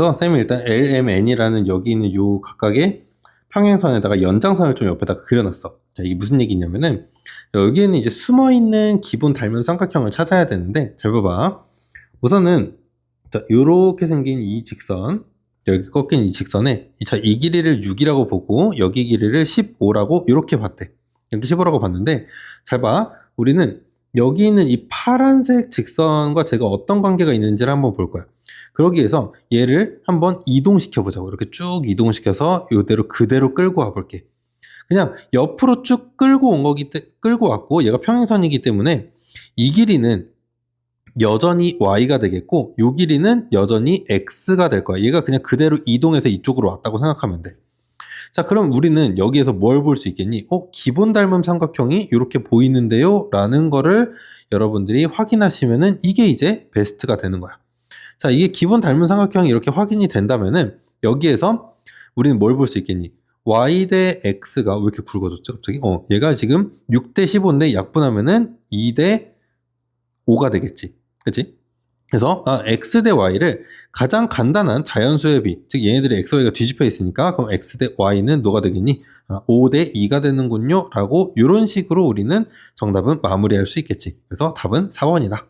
그래서 쌤이 일단 LMN이라는 여기 있는 요 각각의 평행선에다가 연장선을 좀 옆에다가 그려놨어. 자, 이게 무슨 얘기냐면은 여기에는 이제 숨어 있는 기본 닮은 삼각형을 찾아야 되는데 잘 봐봐. 우선은 자, 요렇게 생긴 이 직선 여기 꺾인 이 직선에 이, 자, 이 길이를 6이라고 보고 여기 길이를 15라고 이렇게 봤대. 여기 15라고 봤는데 잘 봐. 우리는 여기 있는 이 파란색 직선과 제가 어떤 관계가 있는지를 한번 볼 거야. 그러기 위해서 얘를 한번 이동시켜 보자고. 이렇게 쭉 이동시켜서 이대로 그대로 끌고 와 볼게. 그냥 옆으로 쭉 끌고 온 거기 때, 끌고 왔고 얘가 평행선이기 때문에 이 길이는 여전히 y가 되겠고 요 길이는 여전히 x가 될 거야. 얘가 그냥 그대로 이동해서 이쪽으로 왔다고 생각하면 돼. 자, 그럼 우리는 여기에서 뭘 볼 수 있겠니? 어, 기본 닮은 삼각형이 이렇게 보이는데요? 라는 거를 여러분들이 확인하시면은 이게 이제 베스트가 되는 거야. 자, 이게 기본 닮은 삼각형이 이렇게 확인이 된다면은 여기에서 우리는 뭘 볼 수 있겠니? y 대 x가 왜 이렇게 굵어졌죠, 갑자기? 어, 얘가 지금 6대 15인데 약분하면은 2대 5가 되겠지. 그치? 그래서 아, x 대 y를 가장 간단한 자연수의 비, 즉 얘네들이 x, y가 뒤집혀 있으니까 그럼 x 대 y는 뭐가 되겠니? 아, 5 대 2가 되는군요. 라고 이런 식으로 우리는 정답은 마무리할 수 있겠지. 그래서 답은 4번이다.